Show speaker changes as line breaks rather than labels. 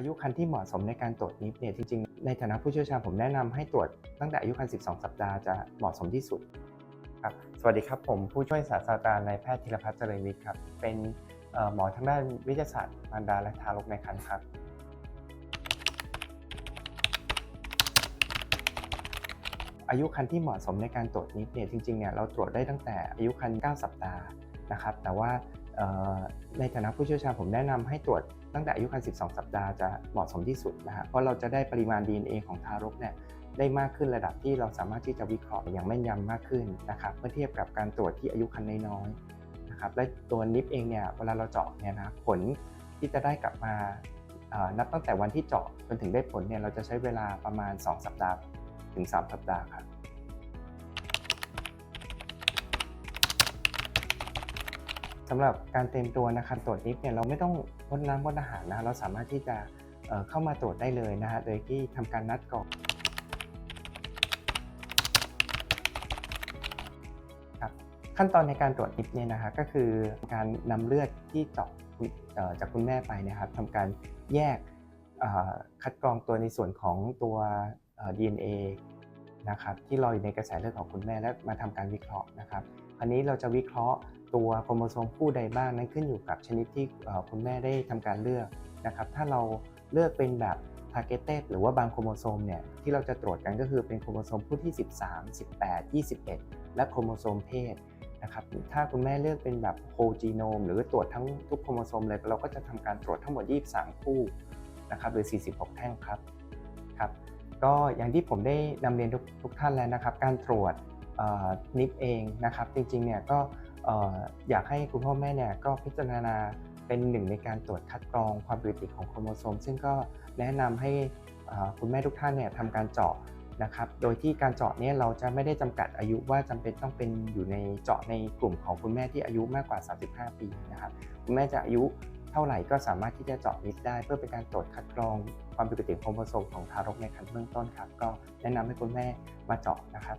อายุครรภ์ที่เหมาะสมในการตรวจนิฟเนี่ยจริงๆ ในฐานะผู้เชี่ยวชาญผมแนะนำให้ตรวจตั้งแต่อายุครรภ์12 สัปดาห์จะเหมาะสมที่สุดครับสวัสดีครับผมผู้ช่วยศาสตราจารย์นายแพทย์ธีรพัฒน์เจริญวิทย์ครับเป็นหมอทางด้านวิทยาศาสตร์มารดาและทารกในครรภ์ครับอายุครรภ์ที่เหมาะสมในการตรวจนิฟเนี่ยจริงๆเนี่ยเราตรวจได้ตั้งแต่อายุครรภ์9สัปดาห์นะครับแต่ว่า ในฐานะผู้เชี่ยวชาญผมแนะนำให้ตรวจตั้งแต่อายุครรภ์12 สัปดาห์จะเหมาะสมที่สุดนะฮะเพราะเราจะได้ปริมาณ DNA ของทารกเนี่ยได้มากขึ้นระดับที่เราสามารถที่จะวิเคราะห์อย่างแม่นยำมากขึ้นนะครับเมื่อเทียบกับการตรวจที่อายุครรภ์น้อยๆนะครับและตัวนิฟเองเนี่ยเวลาเราเจาะเนี่ยนะผลที่จะได้กลับมานับตั้งแต่วันที่เจาะจนถึงได้ผลเนี่ยเราจะใช้เวลาประมาณ 2 สัปดาห์ถึง 3 สัปดาห์ครับ สำหรับการเตรียมตัวนะครับตรวจนิฟเนี่ยเราไม่ต้องงดน้ำงดอาหารนะเราสามารถที่จะเเข้ามาตรวจได้เลยนะฮะโดยที่ทำการนัดก่อนครับขั้นตอนในการตรวจนิฟเนี่ยนะฮะก็คือการนำเลือดที่เจาะจากคุณแม่ไปนะครับทำการแยกคัดกรองตัวในส่วนของตัวเอ่อ DNA นะครับที่ลอยอยู่ในกระแสเลือดของคุณแม่และมาทำการวิเคราะห์นะครับอันนี้เราจะวิเคราะห์ตัวโครโมโซมคู่ใดบ้างนั้นขึ้นอยู่กับชนิดที่คุณแม่ได้ทำการเลือกนะครับถ้าเราเลือกเป็นแบบ targeted หรือว่าบางโครโมโซมเนี่ยที่เราจะตรวจกันก็คือเป็นโครโมโซมคู่ที่ 13 18 21 และโครโมโซมเพศนะครับถ้าคุณแม่เลือกเป็นแบบ whole genome หรือตรวจทั้งทุกโครโมโซมเลยเราก็จะทำการตรวจทั้งหมด 23 คู่นะครับหรือ 46 แท่งครับครับ ก็อย่างที่ผมได้นำเรียนทุกทุกท่านแล้วนะครับ การตรวจนิฟเองนะครับ จริงๆเนี่ยก็อยากให้คุณพ่อแม่เนี่ยก็พิจารณาเป็นหนึ่งในการตรวจคัดกรองความผิดปกติของโครโมโซม ซึ่งก็แนะนำให้คุณแม่ทุกท่านเนี่ยทำการเจาะนะครับ โดยที่การเจาะเนี่ยเราจะไม่ได้จำกัดอายุว่าจำเป็นต้องเป็นอยู่ในเจาะในกลุ่มของคุณแม่ที่อายุมากกว่า 35 ปีนะครับ คุณแม่จะอายุเท่าไหร่ก็สามารถที่จะเจาะนิดได้เพื่อเป็นการตรวจคัดกรอง ความผิดปกติของโครโมโซมของทารกในครรภ์เบื้องต้นครับ ก็แนะนำให้คุณแม่มาเจาะนะครับ